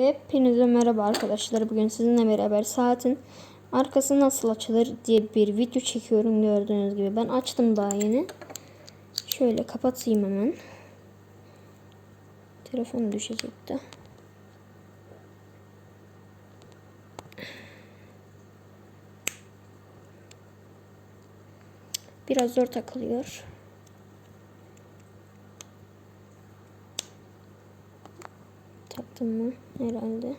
Hepinize merhaba arkadaşlar. Bugün sizinle beraber saatin arkası nasıl açılır diye bir video çekiyorum gördüğünüz gibi. Ben açtım daha yeni. Şöyle kapatayım hemen. Telefon düşecekti. Biraz zor takılıyor. Taktım mı? Herhalde.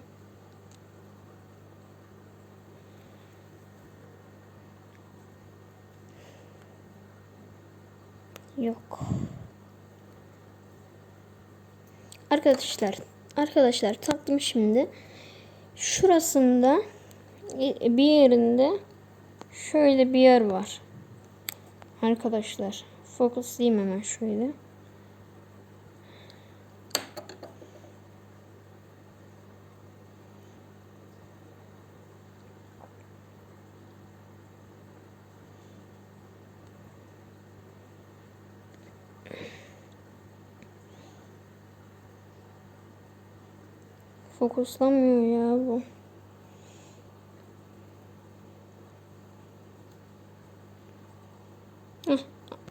Yok. Arkadaşlar, arkadaşlar taktım şimdi. Şurasında bir yerinde şöyle bir yer var. Arkadaşlar, fokuslayayım hemen şöyle. Fokuslamıyor ya bu.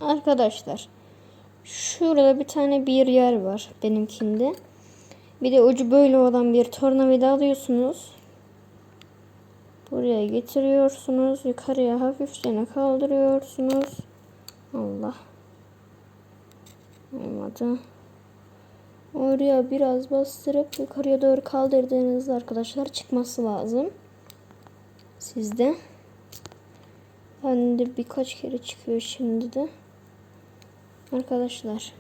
Arkadaşlar. Şurada bir tane bir yer var benimkinde. Bir de ucu böyle olan bir tornavida alıyorsunuz. Buraya getiriyorsunuz. Yukarıya hafifçe kaldırıyorsunuz. Allah. Olmadı. Oraya biraz bastırıp yukarıya doğru kaldırdığınızda arkadaşlar çıkması lazım. Sizde. Ben de birkaç kere çıkıyor şimdi de. Arkadaşlar.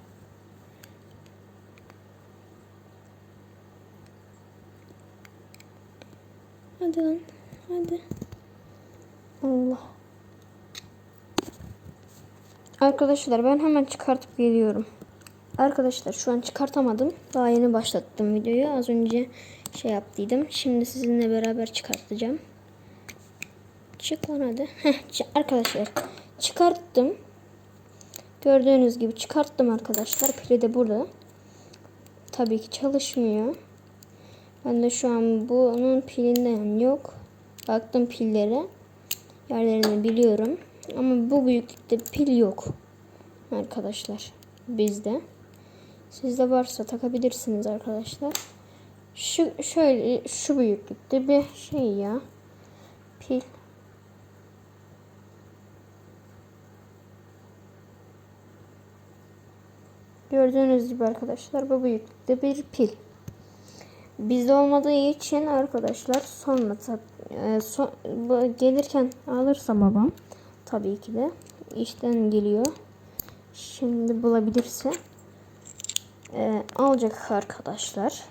Hadi lan. Hadi. Allah. Arkadaşlar ben hemen çıkartıp geliyorum. Arkadaşlar şu an çıkartamadım. Daha yeni başlattım videoyu. Az önce şey yaptıydım. Şimdi sizinle beraber çıkartacağım. Çık lan hadi. Heh, arkadaşlar çıkarttım. Gördüğünüz gibi çıkarttım arkadaşlar. Pili de burada. Tabii ki çalışmıyor. Ben de şu an bunun pilinden yok. Baktım pillere. Yerlerini biliyorum. Ama bu büyüklükte pil yok. Arkadaşlar bizde. Sizde varsa takabilirsiniz arkadaşlar. Şu şöyle şu büyüklükte bir şey ya. Pil. Gördüğünüz gibi arkadaşlar bu büyüklükte bir pil. Bizde olmadığı için arkadaşlar sonra e, son, gelirken alırsa babam tabii ki de işten geliyor. Şimdi bulabilirse e, alacak arkadaşlar.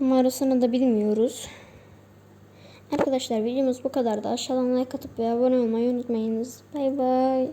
Numarasını da bilmiyoruz. Arkadaşlar videomuz bu kadar da aşağıdan like atıp ve abone olmayı unutmayınız. Bay bay.